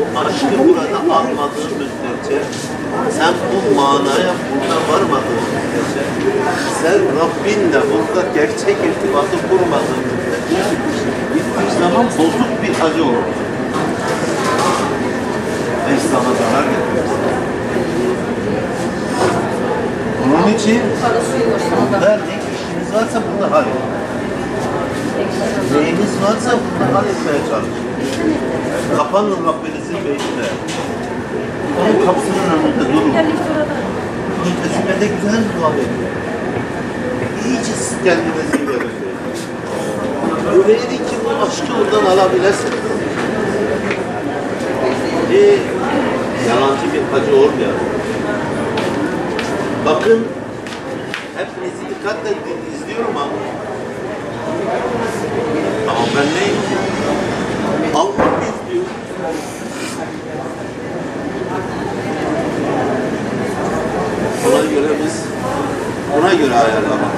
bu aşkı burada almadığın müddetçe, sen bu manaya burada varmadığın müddetçe, sen Rabbinle burada gerçek irtibatı kurmadığın müddetçe, gittiğin zaman bozuk bir acı olur. Ve İslam'a zarar getirir. Onun için burada ne işiniz varsa burada halledin. Neyiniz varsa burada halletmeye çalışın. Kapanın Rabbinizin beytine. Onun kapısının önünde durun. Müntesime de güzel dua edin. İyice siz kendinizi verin. Öyleydi ki bu aşkı oradan alabilirsiniz. Ee, yalancı bir hacı olmayalım. Bakın, hepinizi dikkatle izliyorum ama ben neyim? Allah. Ona göre biz, ona göre ayarlamak